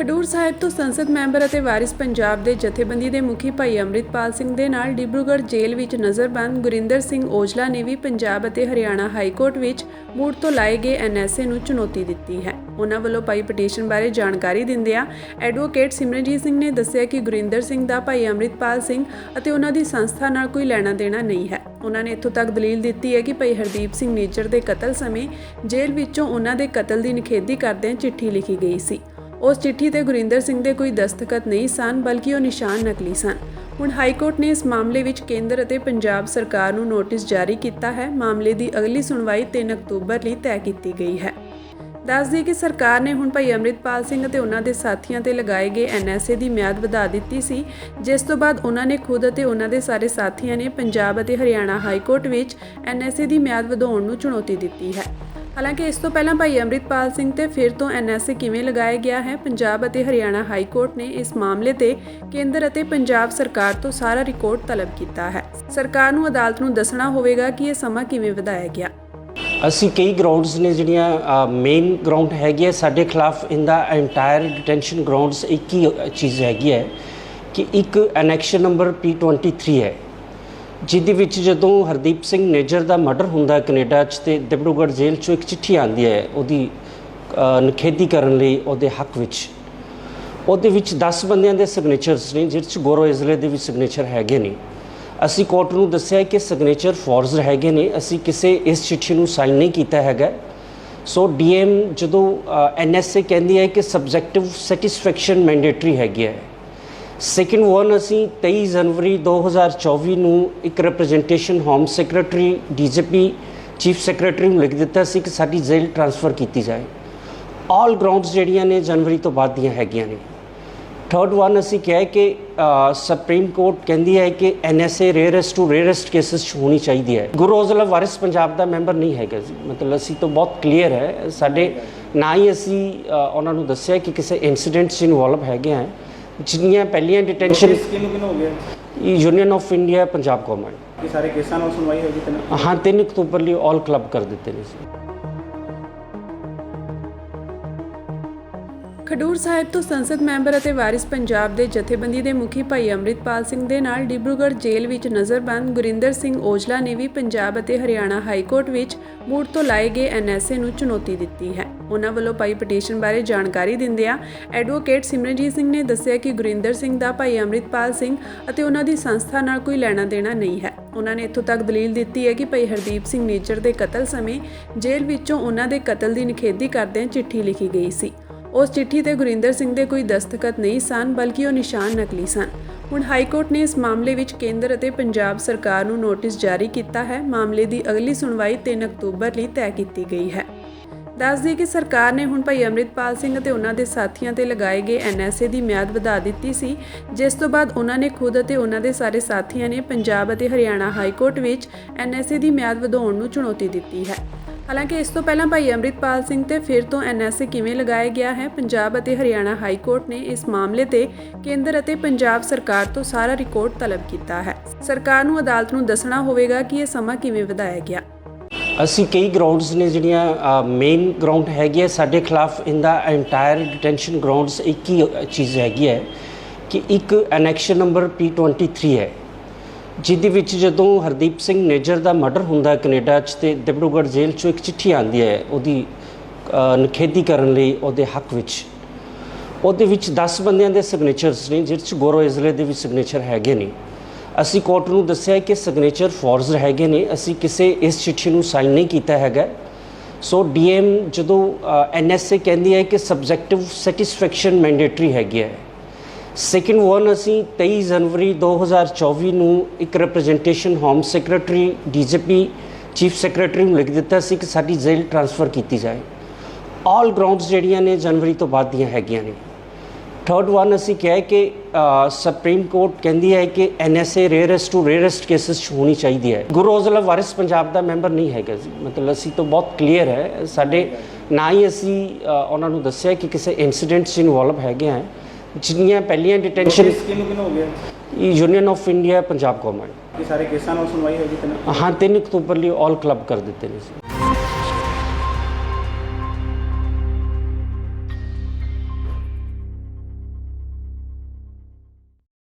ਖਡੂਰ ਸਾਹਿਬ ਤੋਂ ਸੰਸਦ ਮੈਂਬਰ ਅਤੇ ਵਾਰਿਸ ਪੰਜਾਬ ਦੇ ਜਥੇਬੰਦੀ ਦੇ ਮੁਖੀ ਭਾਈ ਅੰਮ੍ਰਿਤਪਾਲ ਸਿੰਘ ਦੇ ਨਾਲ ਡਿਬਰੂਗੜ੍ਹ ਜੇਲ੍ਹ ਵਿੱਚ ਨਜ਼ਰਬੰਦ ਗੁਰਿੰਦਰ ਸਿੰਘ ਔਜਲਾ ਨੇ ਵੀ ਪੰਜਾਬ ਅਤੇ ਹਰਿਆਣਾ ਹਾਈ ਕੋਰਟ ਵਿੱਚ ਬੂਟ ਤੋਂ ਲਾਏ ਗਏ ਐਨਐਸਏ ਨੂੰ ਚੁਣੌਤੀ ਦਿੱਤੀ ਹੈ। ਉਹਨਾਂ ਵੱਲੋਂ ਪਾਈ ਪਟੀਸ਼ਨ ਬਾਰੇ ਜਾਣਕਾਰੀ ਦਿੰਦਿਆਂ ਐਡਵੋਕੇਟ ਸਿਮਰਨਜੀਤ ਸਿੰਘ ਨੇ ਦੱਸਿਆ ਕਿ ਗੁਰਿੰਦਰ ਸਿੰਘ ਦਾ ਭਾਈ ਅੰਮ੍ਰਿਤਪਾਲ ਸਿੰਘ ਅਤੇ ਉਹਨਾਂ ਦੀ ਸੰਸਥਾ ਨਾਲ ਕੋਈ ਲੈਣਾ ਦੇਣਾ ਨਹੀਂ ਹੈ। ਉਹਨਾਂ ਨੇ ਇੱਥੋਂ ਤੱਕ ਦਲੀਲ ਦਿੱਤੀ ਹੈ ਕਿ ਭਾਈ ਹਰਦੀਪ ਸਿੰਘ ਨੇਚਰ ਦੇ ਕਤਲ ਸਮੇਂ ਜੇਲ੍ਹ ਵਿੱਚੋਂ ਉਹਨਾਂ ਦੇ ਕਤਲ ਦੀ ਨਿਖੇਧੀ ਕਰਦਿਆਂ ਚਿੱਠੀ ਲਿਖੀ ਗਈ ਸੀ। ਉਸ ਚਿੱਠੀ ਤੇ ਗੁਰਿੰਦਰ ਸਿੰਘ ਦੇ ਕੋਈ ਦਸਤਖਤ ਨਹੀਂ ਸਨ, ਬਲਕਿ ਉਹ ਨਿਸ਼ਾਨ ਨਕਲੀ ਸਨ। ਹੁਣ ਹਾਈ ਕੋਰਟ ਨੇ ਇਸ ਮਾਮਲੇ ਵਿੱਚ ਕੇਂਦਰ ਅਤੇ ਪੰਜਾਬ ਸਰਕਾਰ ਨੂੰ ਨੋਟਿਸ ਜਾਰੀ ਕੀਤਾ ਹੈ। ਮਾਮਲੇ ਦੀ ਅਗਲੀ ਸੁਣਵਾਈ 3 ਅਕਤੂਬਰ ਲਈ ਤੈਅ ਕੀਤੀ ਗਈ ਹੈ। ਦੱਸ ਦਈਏ ਕਿ ਸਰਕਾਰ ਨੇ ਹੁਣ ਭਾਈ ਅੰਮ੍ਰਿਤਪਾਲ ਸਿੰਘ ਅਤੇ ਉਹਨਾਂ ਦੇ ਸਾਥੀਆਂ ਤੇ ਲਗਾਏ ਗਏ ਐਨਐਸਏ ਦੀ ਮਿਆਦ ਵਧਾ ਦਿੱਤੀ ਸੀ, ਜਿਸ ਤੋਂ ਬਾਅਦ ਉਹਨਾਂ ਨੇ ਖੁਦ ਅਤੇ ਉਹਨਾਂ ਦੇ ਸਾਰੇ ਸਾਥੀਆਂ ਨੇ ਪੰਜਾਬ ਅਤੇ ਹਰਿਆਣਾ ਹਾਈ ਕੋਰਟ ਵਿੱਚ ਐਨਐਸਏ ਦੀ ਮਿਆਦ ਵਧਾਉਣ ਨੂੰ ਚੁਣੌਤੀ ਦਿੱਤੀ ਹੈ। ਹਾਲਾਂਕਿ ਇਸ ਤੋਂ ਪਹਿਲਾਂ ਭਾਈ ਅੰਮ੍ਰਿਤਪਾਲ ਸਿੰਘ ਤੇ ਫਿਰ ਤੋਂ ਐਨਐਸਏ ਕਿਵੇਂ ਲਗਾਇਆ ਗਿਆ ਹੈ, ਪੰਜਾਬ ਅਤੇ ਹਰਿਆਣਾ ਹਾਈ ਕੋਰਟ ਨੇ ਇਸ ਮਾਮਲੇ ਤੇ ਕੇਂਦਰ ਅਤੇ ਪੰਜਾਬ ਸਰਕਾਰ ਤੋਂ ਸਾਰਾ ਰਿਕਾਰਡ ਤਲਬ ਕੀਤਾ ਹੈ। ਸਰਕਾਰ ਨੂੰ ਅਦਾਲਤ ਨੂੰ ਦੱਸਣਾ ਹੋਵੇਗਾ ਕਿ ਇਹ ਸਮਾਂ ਕਿਵੇਂ ਵਧਾਇਆ ਗਿਆ। ਅਸੀਂ ਕਈ ਗਰਾਊਂਡਸ ਨੇ ਜਿਹੜੀਆਂ ਮੇਨ ਗਰਾਊਂਡ ਹੈਗੀ ਹੈ, ਸਾਡੇ ਖਿਲਾਫ in the entire detention grounds ਇੱਕ ਹੀ ਚੀਜ਼ ਹੈਗੀ ਹੈ ਕਿ ਇੱਕ ਐਨੈਕਸ਼ਨ ਨੰਬਰ P23 ਹੈ। ਜਿਹਦੇ ਵਿੱਚ ਜਦੋਂ ਹਰਦੀਪ ਸਿੰਘ ਨੇਜਰ ਦਾ ਮਰਡਰ ਹੁੰਦਾ ਹੈ ਕੈਨੇਡਾ 'ਚ ਤੇ ਦਿਬੜੂਗੜ੍ਹ ਜੇਲ੍ਹ 'ਚੋਂ ਇੱਕ ਚਿੱਠੀ ਆਉਂਦੀ ਹੈ ਉਹਦੀ ਅ, ਨਿਖੇਧੀ ਕਰਨ ਲਈ ਉਹਦੇ ਹੱਕ ਵਿੱਚ। ਉਹਦੇ ਵਿੱਚ 10 ਬੰਦਿਆਂ ਦੇ ਸਿਗਨੇਚਰਸ ਨੇ ਜਿਸ 'ਚ ਗੋਰੋ ਇਜ਼ਲੇ ਦੇ ਵੀ ਸਿਗਨੇਚਰ ਹੈਗੇ ਨੇ। ਅਸੀਂ ਕੋਰਟ ਨੂੰ ਦੱਸਿਆ ਕਿ ਸਿਗਨੇਚਰ ਫੋਰਜ਼ਰ ਹੈਗੇ ਨੇ ਅਸੀਂ ਕਿਸੇ ਇਸ ਚਿੱਠੀ ਨੂੰ ਸਾਈਨ ਨਹੀਂ ਕੀਤਾ ਹੈਗਾ। ਸੋ ਡੀਐਮ ਜਦੋਂ ਐਨਐਸਏ ਕਹਿੰਦੀ ਹੈ ਕਿ ਸਬਜੈਕਟਿਵ ਸੈਟੀਸਫੈਕਸ਼ਨ ਮੈਂਡੇਟਰੀ ਹੈਗੀ ਹੈ। ਸੈਕਿੰਡ ਵਨ ਅਸੀਂ 23 ਜਨਵਰੀ 2024 ਨੂੰ ਇੱਕ representation home secretary DGP chief secretary ਨੂੰ ਲਿਖ ਦਿੱਤਾ ਸੀ ਕਿ ਸਾਡੀ ਜੇਲ੍ਹ ਟ੍ਰਾਂਸਫਰ ਕੀਤੀ ਜਾਏ। ਆਲ ਗਰਾਊਂਡਸ ਜਿਹੜੀਆਂ ਨੇ ਜਨਵਰੀ ਤੋਂ ਬਾਅਦ ਦੀਆਂ ਹੈਗੀਆਂ ਨੇ। ਥਰਡ ਵਨ ਅਸੀਂ ਕਿਹਾ ਕਿ ਸੁਪਰੀਮ ਕੋਰਟ ਕਹਿੰਦੀ ਹੈ ਕਿ NSA rarest to rarest cases 'ਚ ਹੋਣੀ ਚਾਹੀਦੀ ਹੈ। ਗੁਰੂ ਔਜਲਾ ਵਾਰਿਸ ਪੰਜਾਬ ਦਾ ਮੈਂਬਰ ਨਹੀਂ ਹੈਗਾ ਜੀ। ਮਤਲਬ ਅਸੀਂ ਤਾਂ ਬਹੁਤ ਕਲੀਅਰ ਹੈ। ਸਾਡੇ ਨਾ ਹੀ ਅਸੀਂ ਉਹਨਾਂ ਨੂੰ ਦੱਸਿਆ ਕਿ ਕਿਸੇ ਇਨਸੀਡੈਂਟ 'ਚ ਇਨਵੋਲਵ ਹੈਗੇ ਆ। ਜਿੰਨੀਆਂ ਪਹਿਲੀਆਂ ਡਿਟੈਂਸ਼ਨ ਕਿਹਨੂੰ ਕਿਹਨੂੰ ਹੋ ਗਿਆ? Union of India Punjab government ਇਹ ਸਾਰੇ ਕੇਸਾਂ ਨਾਲ ਸੁਣਵਾਈ ਹੋਈ ਤੇ ਨਾ ਹਾਂ 3 ਅਕਤੂਬਰ ਲਈ ਆਲ ਕਲੱਬ ਕਰ ਦਿੱਤੇ ਨੇ ਸੀ। ਖਡੂਰ ਸਾਹਿਬ ਤੋਂ ਸੰਸਦ ਮੈਂਬਰ ਅਤੇ ਵਾਰਿਸ ਪੰਜਾਬ ਦੇ ਜਥੇਬੰਦੀ ਦੇ ਮੁਖੀ ਭਾਈ ਅੰਮ੍ਰਿਤਪਾਲ ਸਿੰਘ ਦੇ ਨਾਲ ਡਿਬਰੂਗੜ੍ਹ ਜੇਲ੍ਹ ਵਿੱਚ ਨਜ਼ਰਬੰਦ ਗੁਰਿੰਦਰ ਸਿੰਘ ਔਜਲਾ ਨੇ ਵੀ ਪੰਜਾਬ ਅਤੇ ਹਰਿਆਣਾ ਹਾਈ ਕੋਰਟ ਵਿੱਚ ਮੂੜ ਤੋਂ ਲਾਏ ਗਏ ਐਨਐਸਏ ਨੂੰ ਚੁਣੌਤੀ ਦਿੱਤੀ ਹੈ। ਉਹਨਾਂ ਵੱਲੋਂ ਪਾਈ ਪਟੀਸ਼ਨ ਬਾਰੇ ਜਾਣਕਾਰੀ ਦਿੰਦਿਆਂ ਐਡਵੋਕੇਟ ਸਿਮਰਨਜੀਤ ਸਿੰਘ ਨੇ ਦੱਸਿਆ ਕਿ ਗੁਰਿੰਦਰ ਸਿੰਘ ਦਾ ਭਾਈ ਅੰਮ੍ਰਿਤਪਾਲ ਸਿੰਘ ਅਤੇ ਉਹਨਾਂ ਦੀ ਸੰਸਥਾ ਨਾਲ ਕੋਈ ਲੈਣਾ ਦੇਣਾ ਨਹੀਂ ਹੈ। ਉਹਨਾਂ ਨੇ ਇੱਥੋਂ ਤੱਕ ਦਲੀਲ ਦਿੱਤੀ ਹੈ ਕਿ ਭਾਈ ਹਰਦੀਪ ਸਿੰਘ ਨੇਜਰ ਦੇ ਕਤਲ ਸਮੇਂ ਜੇਲ੍ਹ ਵਿੱਚੋਂ ਉਹਨਾਂ ਦੇ ਕਤਲ ਦੀ ਨਿਖੇਧੀ ਕਰਦਿਆਂ ਚਿੱਠੀ ਲਿਖੀ ਗਈ ਸੀ। ਉਸ ਚਿੱਠੀ ਤੇ ਗੁਰਿੰਦਰ ਸਿੰਘ ਦੇ ਕੋਈ ਦਸਤਖਤ ਨਹੀਂ ਸਨ, ਬਲਕਿ ਉਹ ਨਿਸ਼ਾਨ ਨਕਲੀ ਸਨ। ਹੁਣ ਹਾਈ ਕੋਰਟ ਨੇ ਇਸ ਮਾਮਲੇ ਵਿੱਚ ਕੇਂਦਰ ਅਤੇ ਪੰਜਾਬ ਸਰਕਾਰ ਨੂੰ ਨੋਟਿਸ ਜਾਰੀ ਕੀਤਾ ਹੈ। ਮਾਮਲੇ ਦੀ ਅਗਲੀ ਸੁਣਵਾਈ 3 ਅਕਤੂਬਰ ਲਈ ਤੈਅ ਕੀਤੀ ਗਈ ਹੈ। ਦੱਸ ਦਈਏ ਕਿ ਸਰਕਾਰ ਨੇ ਹੁਣ ਭਾਈ ਅੰਮ੍ਰਿਤਪਾਲ ਸਿੰਘ ਅਤੇ ਉਹਨਾਂ ਦੇ ਸਾਥੀਆਂ ਤੇ ਲਗਾਏ ਗਏ ਐਨਐਸਏ ਦੀ ਮਿਆਦ ਵਧਾ ਦਿੱਤੀ ਸੀ, ਜਿਸ ਤੋਂ ਬਾਅਦ ਉਹਨਾਂ ਨੇ ਖੁਦ ਅਤੇ ਉਹਨਾਂ ਦੇ ਸਾਰੇ ਸਾਥੀਆਂ ਨੇ ਪੰਜਾਬ ਅਤੇ ਹਰਿਆਣਾ ਹਾਈ ਕੋਰਟ ਵਿੱਚ ਐਨਐਸਏ ਦੀ ਮਿਆਦ ਵਧਾਉਣ ਨੂੰ ਚੁਣੌਤੀ ਦਿੱਤੀ ਹੈ। ਹਾਲਾਂਕਿ ਇਸ ਤੋਂ ਪਹਿਲਾਂ ਭਾਈ ਅੰਮ੍ਰਿਤਪਾਲ ਸਿੰਘ ਤੇ ਫਿਰ ਤੋਂ ਐਨਐਸਏ ਕਿਵੇਂ ਲਗਾਇਆ ਗਿਆ ਹੈ, ਪੰਜਾਬ ਅਤੇ ਹਰਿਆਣਾ ਹਾਈ ਕੋਰਟ ਨੇ ਇਸ ਮਾਮਲੇ ਤੇ ਕੇਂਦਰ ਅਤੇ ਪੰਜਾਬ ਸਰਕਾਰ ਤੋਂ ਸਾਰਾ ਰਿਕਾਰਡ ਤਲਬ ਕੀਤਾ ਹੈ। ਸਰਕਾਰ ਨੂੰ ਅਦਾਲਤ ਨੂੰ ਦੱਸਣਾ ਹੋਵੇਗਾ ਕਿ ਇਹ ਸਮਾਂ ਕਿਵੇਂ ਵਧਾਇਆ ਗਿਆ। ਅਸੀਂ ਕਈ ਗਰਾਊਂਡਸ ਨੇ ਜਿਹੜੀਆਂ ਮੇਨ ਗਰਾਊਂਡ ਹੈਗੀ ਹੈ ਸਾਡੇ ਖਿਲਾਫ in the entire detention grounds ਇੱਕ ਹੀ ਚੀਜ਼ ਹੈਗੀ ਹੈ ਕਿ ਇੱਕ ਐਨੈਕਸ਼ਨ ਨੰਬਰ P23 ਹੈ। ਜਿਹਦੇ ਵਿੱਚ ਜਦੋਂ ਹਰਦੀਪ ਸਿੰਘ ਨੇਜਰ ਦਾ ਮਰਡਰ ਹੁੰਦਾ ਹੈ ਕੈਨੇਡਾ 'ਚ ਤੇ ਡਿਬਰੂਗੜ੍ਹ ਜੇਲ੍ਹ 'ਚੋਂ ਇੱਕ ਚਿੱਠੀ ਆਉਂਦੀ ਹੈ ਉਹਦੀ ਅ, ਨਿਖੇਧੀ ਕਰਨ ਲਈ ਉਹਦੇ ਹੱਕ ਵਿੱਚ। ਉਹਦੇ ਵਿੱਚ 10 ਬੰਦਿਆਂ ਦੇ ਸਿਗਨੇਚਰਸ ਨੇ ਜਿਸ 'ਚ ਗੋਰੋ ਇਜ਼ਲੇ ਦੇ ਵੀ ਸਿਗਨੇਚਰ ਹੈਗੇ ਨੇ। ਅਸੀਂ ਕੋਰਟ ਨੂੰ ਦੱਸਿਆ ਕਿ ਸਿਗਨੇਚਰ ਫੋਰਜ਼ਡ ਹੈਗੇ ਨੇ। ਅਸੀਂ ਕਿਸੇ ਇਸ ਚਿੱਠੀ ਨੂੰ ਸਾਈਨ ਨਹੀਂ ਕੀਤਾ ਹੈਗਾ। ਸੋ ਡੀਐਮ ਜਦੋਂ ਐਨਐਸਏ ਕਹਿੰਦੀ ਹੈ ਕਿ ਸਬਜੈਕਟਿਵ ਸੈਟੀਸਫੈਕਸ਼ਨ ਮੈਂਡੇਟਰੀ ਹੈਗੀ ਹੈ। ਸੈਕਿੰਡ ਵਨ ਅਸੀਂ 23 ਜਨਵਰੀ 2024 ਨੂੰ ਇੱਕ representation home secretary DGP chief secretary ਨੂੰ ਲਿਖ ਦਿੱਤਾ ਸੀ ਕਿ ਸਾਡੀ ਜੇਲ੍ਹ ਟ੍ਰਾਂਸਫਰ ਕੀਤੀ ਜਾਏ। ਆਲ ਗਰਾਊਂਡਸ ਜਿਹੜੀਆਂ ਨੇ ਜਨਵਰੀ ਤੋਂ ਬਾਅਦ ਦੀਆਂ ਹੈਗੀਆਂ ਨੇ। ਥਰਡ ਵਨ ਅਸੀਂ ਕਿਹਾ ਕਿ ਸੁਪਰੀਮ ਕੋਰਟ ਕਹਿੰਦੀ ਹੈ ਕਿ NSA rarest to rarest cases 'ਚ ਹੋਣੀ ਚਾਹੀਦੀ ਹੈ। ਗੁਰੂ ਔਜਲਾ ਵਾਰਿਸ ਪੰਜਾਬ ਦਾ ਮੈਂਬਰ ਨਹੀਂ ਹੈਗਾ ਜੀ। ਮਤਲਬ ਅਸੀਂ ਤਾਂ ਬਹੁਤ ਕਲੀਅਰ ਹੈ। ਸਾਡੇ ਨਾ ਹੀ ਅਸੀਂ ਉਹਨਾਂ ਨੂੰ ਦੱਸਿਆ ਕਿ ਕਿਸੇ ਇਨਸੀਡੈਂਟ 'ਚ ਇਨਵੋਲਵ ਹੈਗੇ ਆ। ਜਿੰਨੀਆਂ ਪਹਿਲੀਆਂ ਡਿਟੈਂਸ਼ਨ ਕੇਸ ਕਿਹਨੂੰ ਕਿਹਨੂੰ ਹੋ ਗਿਆ? Union of India Punjab government ਇਹ ਸਾਰੇ ਕੇਸਾਂ ਨਾਲ ਸੁਣਵਾਈ ਹੋਈ ਨਾ ਹਾਂ 3 ਅਕਤੂਬਰ ਲਈ ਆਲ ਕਲੱਬ ਕਰ ਦਿੱਤੇ ਨੇ ਸੀ